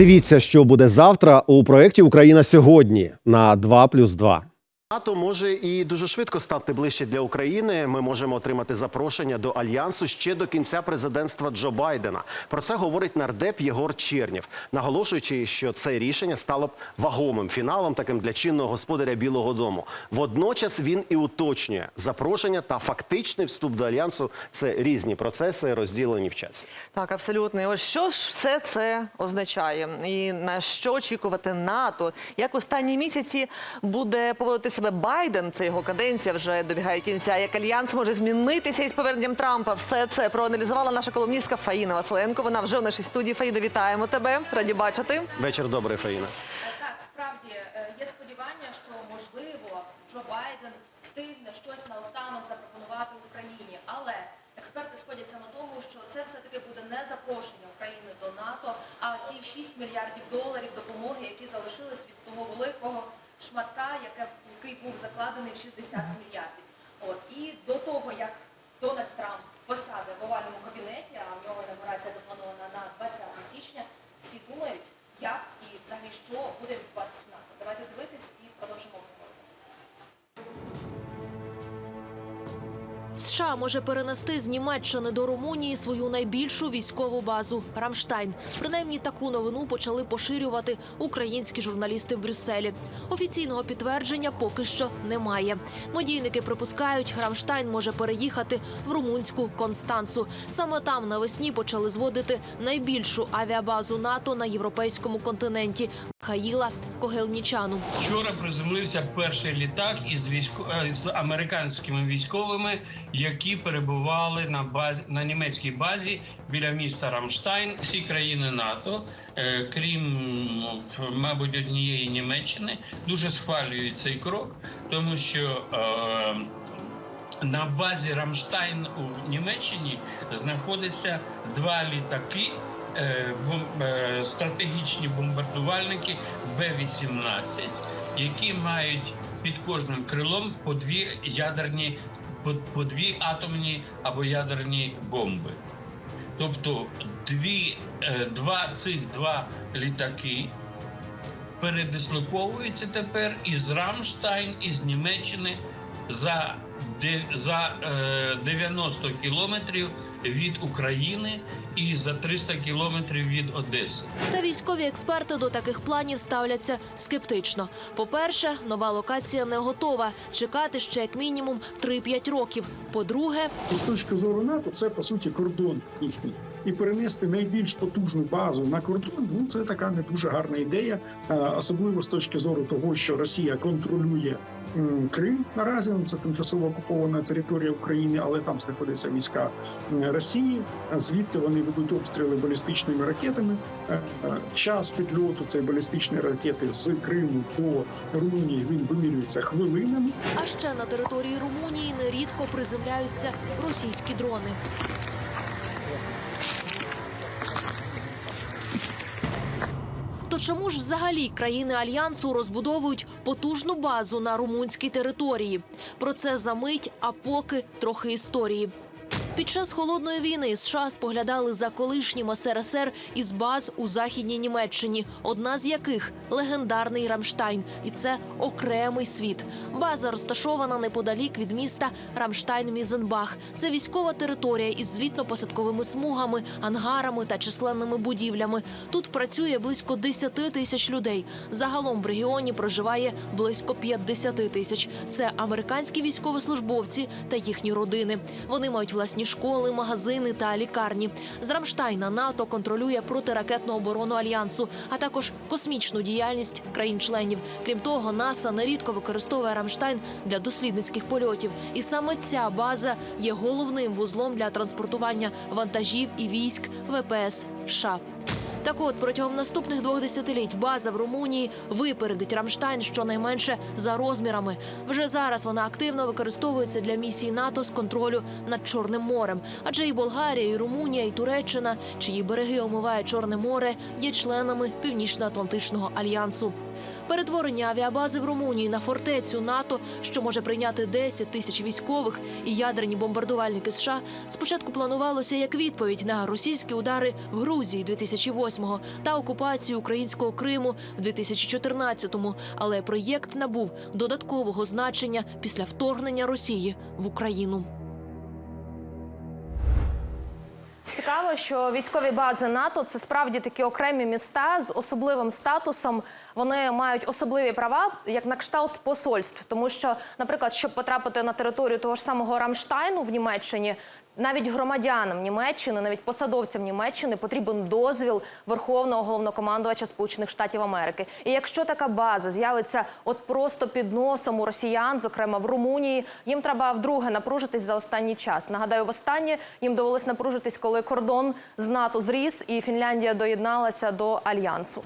Дивіться, що буде завтра у проєкті Україна сьогодні на 2+,2. НАТО може і дуже швидко стати ближче для України. Ми можемо отримати запрошення до альянсу ще до кінця президентства Джо Байдена. Про це говорить нардеп Єгор Чернєв, наголошуючи, що це рішення стало б вагомим фіналом, таким для чинного господаря Білого Дому. Водночас він і уточнює запрошення та фактичний вступ до альянсу це різні процеси, розділені в часі. Так, абсолютно. І ось що ж все це означає, і на що очікувати НАТО? Як останні місяці буде поводити себе Байден? Це його каденція вже добігає кінця. Як альянс може змінитися із поверненням Трампа? Все це проаналізувала наша колумністка Фаїна Василенко. Вона вже в нашій студії. Фаїно, вітаємо тебе. Раді бачити. Вечір добрий, Фаїна. Так, справді е, є сподівання, що можливо Джо Байден встигне щось наостанок запропонувати Україні, але експерти сходяться на тому, що це все таки буде не запрошення України до НАТО, а ті 6 мільярдів доларів допомоги, які залишились від того великого шматка, який був закладений в 60 мільярдів. От і до того як Дональд Трамп посаде в овальному кабінеті, а в нього інаугурація запланована на 20 січня, всі думають, як і взагалі що буде відбуватися в НАТО. Давайте дивитись і продовжимо США може перенести з Німеччини до Румунії свою найбільшу військову базу Рамштайн. Принаймні таку новину почали поширювати українські журналісти в Брюсселі. Офіційного підтвердження поки що немає. Медійники припускають, Рамштайн може переїхати в румунську Констанцу. Саме там навесні почали зводити найбільшу авіабазу НАТО на європейському континенті Михаїла Когелнічану. Вчора приземлився перший літак із військо... е, з американськими військовими, які перебували на базі на німецькій базі біля міста Рамштайн. Всі країни НАТО, е, крім мабуть однієї Німеччини, дуже схвалюють цей крок, тому що. Е, на базі Рамштайн у Німеччині знаходиться два літаки, е, е, стратегічні бомбардувальники Б-18, які мають під кожним крилом по дві ядерні, по, по дві атомні або ядерні бомби. Тобто дві, е, два цих два літаки передислоковуються тепер із Рамштайн, із Німеччини за, де- за е, 90 кілометрів від України і за 300 кілометрів від Одеси. Та військові експерти до таких планів ставляться скептично. По-перше, нова локація не готова. Чекати ще як мінімум 3-5 років. По-друге, з точки зору НАТО, це по суті кордон їхній. І перенести найбільш потужну базу на кордон ну це така не дуже гарна ідея, особливо з точки зору того, що Росія контролює Крим наразі. ну, Це тимчасово окупована територія України, але там знаходяться війська Росії. Звідти вони ведуть обстріли балістичними ракетами. Е, е, Час підльоту цієї балістичної ракети з Криму до Румунії він вимірюється хвилинами. а ще на території Румунії нерідко приземляються російські дрони. Чому ж взагалі країни альянсу розбудовують потужну базу на румунській території? Про це за мить, а поки трохи історії. Під час холодної війни США споглядали за колишнім СРСР із баз у західній Німеччині, одна з яких легендарний Рамштайн, і це окремий світ. База розташована неподалік від міста Рамштайн-Мізенбах. Це військова територія із злітно-посадковими смугами, ангарами та численними будівлями. Тут працює близько 10 тисяч людей. Загалом в регіоні проживає близько 50 тисяч. Це американські військовослужбовці та їхні родини. Вони мають власні школи, магазини та лікарні. З Рамштайна НАТО контролює протиракетну оборону альянсу, а також космічну діяльність країн-членів. Крім того, НАСА нерідко використовує Рамштайн для дослідницьких польотів. І саме ця база є головним вузлом для транспортування вантажів і військ ВПС США. Так от протягом наступних двох десятиліть база в Румунії випередить Рамштайн щонайменше за розмірами. Вже зараз вона активно використовується для місій НАТО з контролю над Чорним морем. Адже і Болгарія, і Румунія, і Туреччина, чиї береги омиває Чорне море, є членами Північно-Атлантичного альянсу. Перетворення авіабази в Румунії на фортецю НАТО, що може прийняти 10 тисяч військових, і ядерні бомбардувальники США спочатку планувалося як відповідь на російські удари в Грузії 2008-го та окупацію українського Криму в 2014-му. Але проєкт набув додаткового значення після вторгнення Росії в Україну. Цікаво, що військові бази НАТО це справді такі окремі міста з особливим статусом. Вони мають особливі права, як на кшталт посольств. Тому що, наприклад, щоб потрапити на територію того ж самого Рамштайну в Німеччині, навіть громадянам Німеччини, навіть посадовцям Німеччини потрібен дозвіл Верховного головнокомандувача Сполучених Штатів Америки. І якщо така база з'явиться от просто під носом у росіян, зокрема в Румунії, їм треба вдруге напружитись за останній час. Нагадаю, востаннє їм довелось напружитись, коли кордон з НАТО зріс, і Фінляндія доєдналася до альянсу.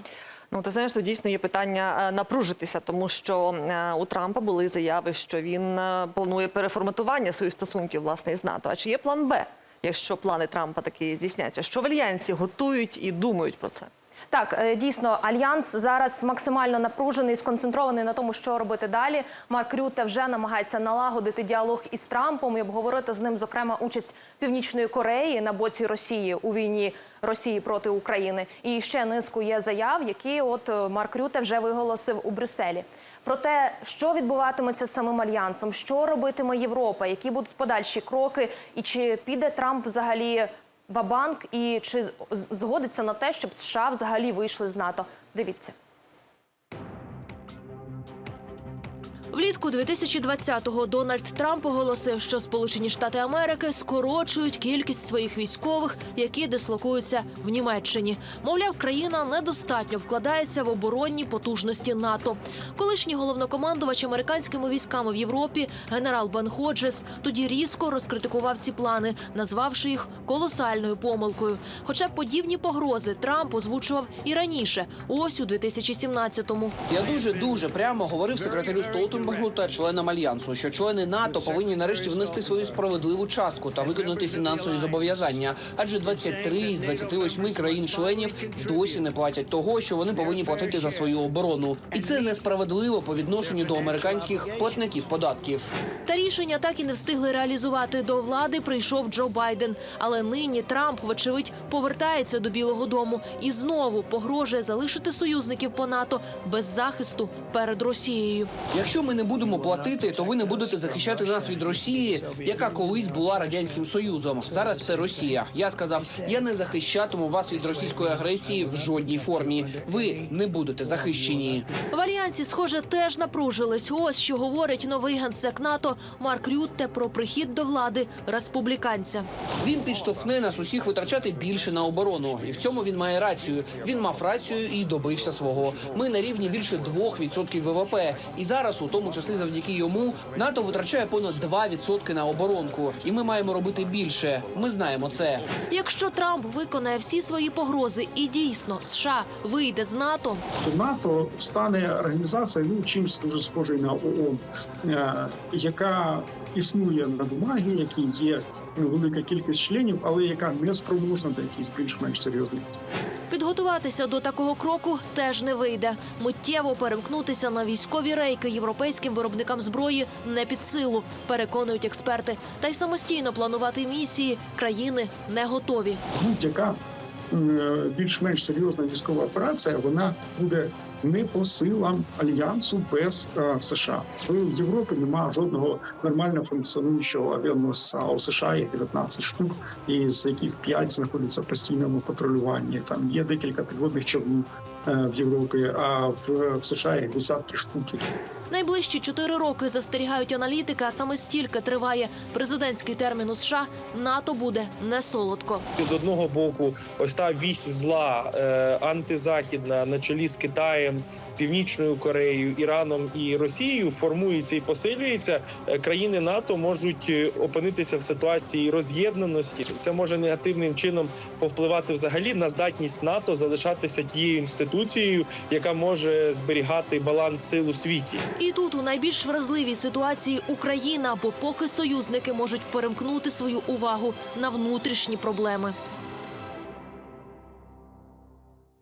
Ну, ти знаєш, тут дійсно є питання е, напружитися, тому що е, у Трампа були заяви, що він е, планує переформатування своїх стосунків власне із НАТО. А чи є план Б, якщо плани Трампа такі здійсняться? Що в альянсі готують і думають про це? Так, е, дійсно, альянс зараз максимально напружений, сконцентрований на тому, що робити далі. Марк Рюте вже намагається налагодити діалог із Трампом і обговорити з ним, зокрема, участь Північної Кореї на боці Росії у війні Росії проти України. І ще низку є заяв, які от е, Марк Рюте вже виголосив у Брюсселі. Про те, що відбуватиметься з самим альянсом, що робитиме Європа, які будуть подальші кроки, і чи піде Трамп взагалі Вабанк і чи згодиться на те, щоб США взагалі вийшли з НАТО? Дивіться. Влітку 2020-го Дональд Трамп оголосив, що Сполучені Штати Америки скорочують кількість своїх військових, які дислокуються в Німеччині. Мовляв, країна недостатньо вкладається в оборонні потужності НАТО. Колишній головнокомандувач американськими військами в Європі генерал Бен Ходжес тоді різко розкритикував ці плани, назвавши їх колосальною помилкою. Хоча подібні погрози Трамп озвучував і раніше, ось у 2017-му. Я дуже дуже прямо говорив секретарю Столтенбергу та членам альянсу, що члени НАТО повинні нарешті внести свою справедливу частку та виконати фінансові зобов'язання. Адже 23 з 28 країн-членів досі не платять того, що вони повинні платити за свою оборону, і це несправедливо по відношенню до американських платників податків. Та рішення так і не встигли реалізувати. До влади прийшов Джо Байден. Але нині Трамп, вочевидь, повертається до Білого Дому і знову погрожує залишити союзників по НАТО без захисту перед Росією. Якщо ми не будемо платити, то ви не будете захищати нас від Росії, яка колись була радянським союзом. Зараз це Росія. Я сказав, я не захищатиму вас від російської агресії в жодній формі. Ви не будете захищені. В альянсі, схоже, теж напружились. Ось що говорить новий генсек НАТО Марк Рютте про прихід до влади республіканця. Він підштовхне нас усіх витрачати більше на оборону, і в цьому він має рацію. Він мав рацію і добився свого. Ми на рівні більше 2% ВВП. І зараз, у тому числі завдяки йому, НАТО витрачає понад 2% на оборонку. І ми маємо робити більше. Ми знаємо це. Якщо Трамп виконає всі свої погрози і дійсно США вийде з НАТО, то НАТО стане організацією ну, чимось дуже схожою на ООН, е, яка існує на бумагі, які є ну, велика кількість членів, але яка не спроможна до якихось більш-менш серйозних. Підготуватися до такого кроку теж не вийде. Миттєво перемкнутися на військові рейки європейським виробникам зброї не під силу, переконують експерти. Та й самостійно планувати місії країни не готові. Будь-яка більш-менш серйозна військова операція, вона буде не по силам альянсу без е, США. В Європі немає жодного нормально функціонуючого авіаносця. А у США є 19 штук, із яких 5 знаходяться в постійному патрулюванні. Там є декілька підводних човнів е, в Європі, а в, США є десятки штук. Найближчі чотири роки застерігають аналітики, а саме стільки триває президентський термін у США. НАТО буде не солодко. з одного боку, ось та вісь зла е, антизахідна на чолі з Китаєм, Північною Кореєю, Іраном і Росією формується і посилюється. Е, Країни НАТО можуть е, опинитися в ситуації роз'єднаності. Це може негативним чином повпливати взагалі на здатність НАТО залишатися тією інституцією, яка може зберігати баланс сил у світі. І тут у найбільш вразливій ситуації Україна, бо поки союзники можуть перемкнути свою увагу на внутрішні проблеми.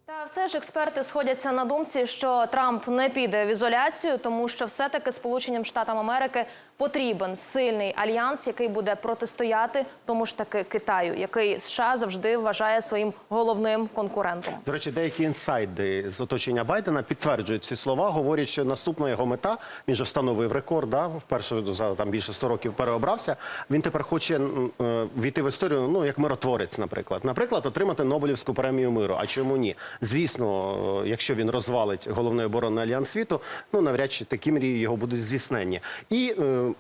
Та все ж експерти сходяться на думці, що Трамп не піде в ізоляцію, тому що все-таки Сполученим Штатам Америки потрібен сильний альянс, який буде протистояти тому ж таки Китаю, який США завжди вважає своїм головним конкурентом. До речі, деякі інсайди з оточення Байдена підтверджують ці слова. Говорять, що наступна його мета він же встановив рекорд. Да, вперше за там більше 100 років переобрався. Він тепер хоче е, війти в історію. Ну як миротворець, наприклад, наприклад, отримати Нобелівську премію миру. А чому ні? Звісно, е, якщо він розвалить головний оборонний альянс світу, ну навряд чи такі мрії його будуть здійснені. І е,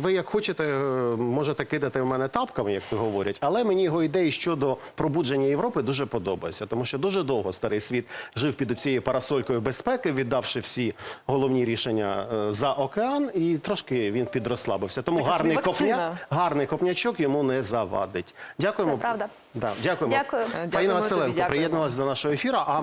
ви як хочете, е, можете кидати в мене тапками, як то говорять, але мені його ідеї щодо пробудження Європи дуже подобаються, тому що дуже довго старий світ жив під цією парасолькою безпеки, віддавши всі головні рішення е, за океан, і трошки він підрослабився. Тому гарний копня, гарний копнячок йому не завадить. Дякуємо. Це правда. Да, дякуємо. Дякую. Фаїна Василенко дякуємо. приєдналась до нашого ефіру.